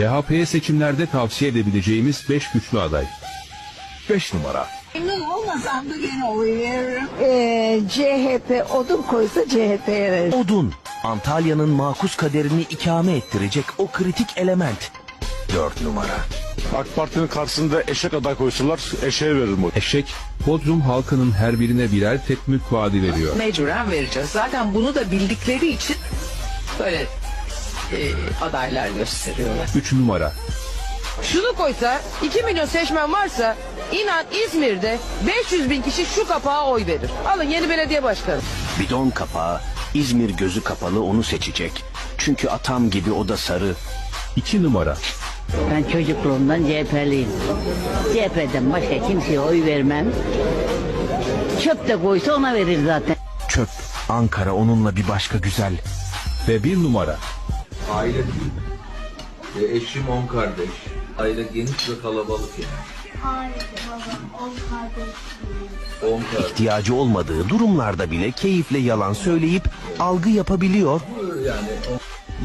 CHP'ye seçimlerde tavsiye edebileceğimiz 5 güçlü aday. 5 numara. Memnun olmasam da gene oy veririm. Ee, CHP odun koysa CHP'ye verir. Odun. Antalya'nın makus kaderini ikame ettirecek o kritik element. 4 numara. AK Parti'nin karşısında eşek aday koysalar eşeğe veririm o. Eşek, Bodrum halkının her birine birer tek mülk vaadi veriyor. Mecburen vereceğiz. Zaten bunu da bildikleri için böyle e, adaylar gösteriyorlar. 3 numara. Şunu koysa 2 milyon seçmen varsa inan İzmir'de 500 bin kişi şu kapağa oy verir. Alın yeni belediye başkanı. Bidon kapağı. İzmir gözü kapalı onu seçecek. Çünkü atam gibi o da sarı. 2 numara. Ben çocukluğumdan CHP'liyim. CHP'den başka kimseye oy vermem. Çöp de koysa ona verir zaten. Çöp. Ankara onunla bir başka güzel. Ve 1 numara. Aile değil. E, eşim on kardeş. Aile geniş ve kalabalık yani. Hayır baba, on kardeş. On kardeş. İhtiyacı olmadığı durumlarda bile keyifle yalan söyleyip algı yapabiliyor.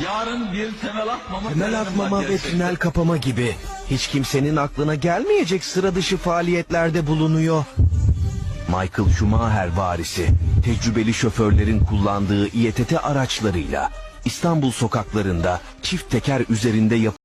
Yarın bir temel atmama Temel atmama ve tünel kapama gibi. Hiç kimsenin aklına gelmeyecek sıra dışı faaliyetlerde bulunuyor. Michael Schumacher varisi, tecrübeli şoförlerin kullandığı İETT araçlarıyla İstanbul sokaklarında çift teker üzerinde yap